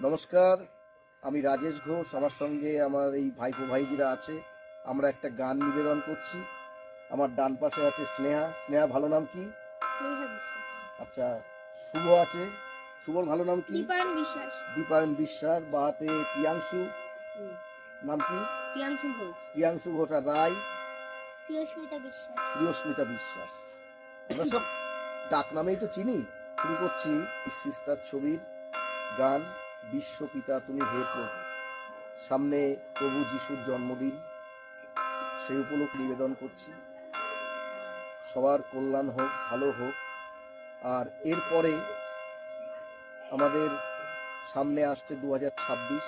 নমস্কার আমি রাজেশ ঘোষ আমার সঙ্গে আমার এই ভাইপো ভাইজিরা আছে। আমরা একটা গান নিবেদন করছি। আমার ডান পাশে আছে স্নেহা। স্নেহা ভালো নাম কি? আচ্ছা শুভ আছে। শুভর ভালো নাম কি? দীপায়ন বিশ্বাস। দীপায়ন বিশ্বাস বাতে প্রিয়াংশু। নাম কি? প্রিয়াংশু ঘোষ। প্রিয়াংশু ঘোষ আর রায়? প্রিয়স্মিতা বিশ্বাস। প্রিয়স্মিতা বিশ্বাস। আমরা সব ডাক নামেই তো চিনি। শুরু করছি সিস্টার ছবির গান। বিশ্বপিতা তুমি হে প্রভু। সামনে প্রভু যিশুর জন্মদিন। সেই উপলক্ষে নিবেদন করছি। সবার কল্যাণ হোক, ভালো হোক। আর এরপরে আমাদের সামনে আসছে দু হাজার ছাব্বিশ,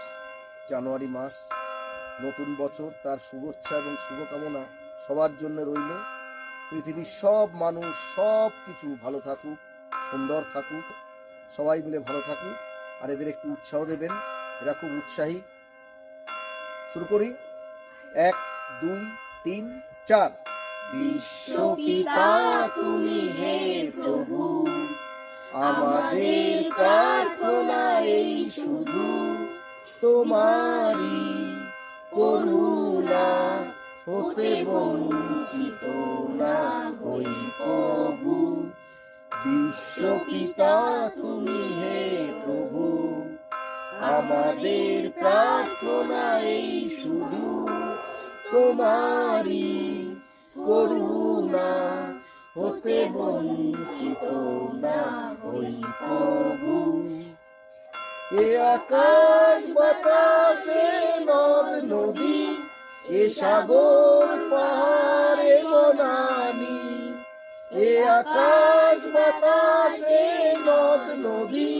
জানুয়ারি মাস। নতুন বছর, তার শুভেচ্ছা এবং শুভকামনা সবার জন্য রইল। পৃথিবীর সব মানুষ সব কিছু ভালো থাকুক, সুন্দর থাকুক। সবাই মিলে ভালো থাকুক। আর এদের একটু উৎসাহ দেবেন। এরা খুব উৎসাহী। শুরু করি। এক দুই তিন চার। বিশ্বপিতা তুমি হে প্রভু। আমাদের প্রার্থনা এই শুধু। তোমারই করুণা হতে বঞ্চিত না হই প্রভু। বিশ্বপিতা তুমি হে আমাদের প্রার্থনা এই শুধু তোমারই করুণা, হতে বঞ্চিত না হই প্রভু। এ আকাশ বাতাসে নদ, নদী, এ সাগর, পাহাড়ে বনানি। এ আকাশ বাতাসে নদ, নদী,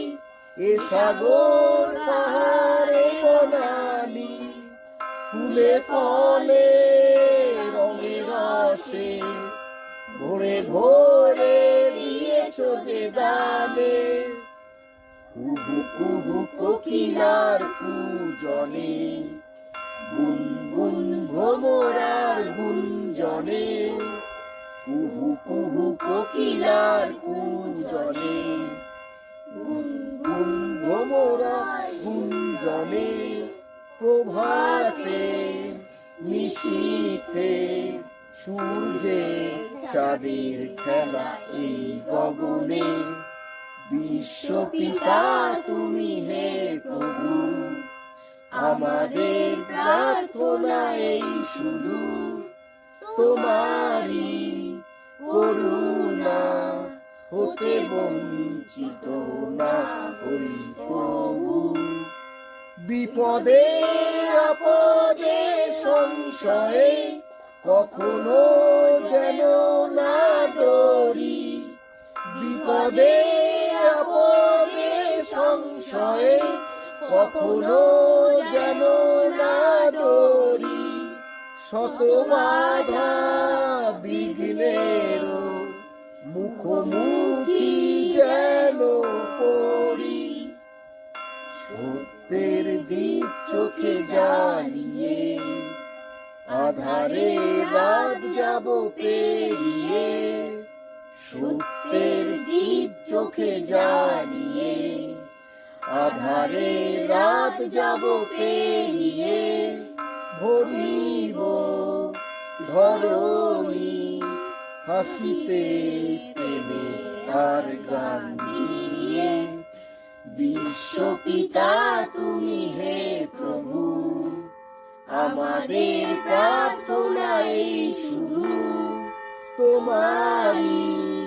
এ সাগর ফুলে ফলে রঙে রসে, ভোরে ভোরে দিয়েছ যে দানে। কুহু কুহু কোকিলার পূজনে গুন গুন ভ্রমরার গুঞ্জনে, কুহু কুহু কোকিলার কুঞ্জনে গুন গুন ভ্রমরার গুঞ্জনে। প্রভাতে নিশীথে সূর্যে চাঁদের খেলা এই গগনে, বিশ্বপিতা তুমি হে প্রভু, আমাদের প্রার্থনা এই শুধু, তোমারই করুণা হতে বঞ্চিত না হই বিপদে, আপদে, সংশয়ে কখনো যেন না ডরি বিপদে, আপদে, সংশয়ে কখনো যেন না ডরি শত বাধা বিঘ্নের মুখোমুখি যেন পড়ি। সত্যের দিক চোখে জ্বালিয়ে, আধারে রাত যাব পেরিয়ে, সত্যের দীপ চোখে জ্বালিয়ে, আধারে রাত যাব পেরিয়ে, ভরিব ধরণী হাসিতে প্রেমে আর গান দিয়ে বিশ্বপিতা তুমি হে প্রভু। আমাদের প্রার্থনা এই শুধু তোমারই।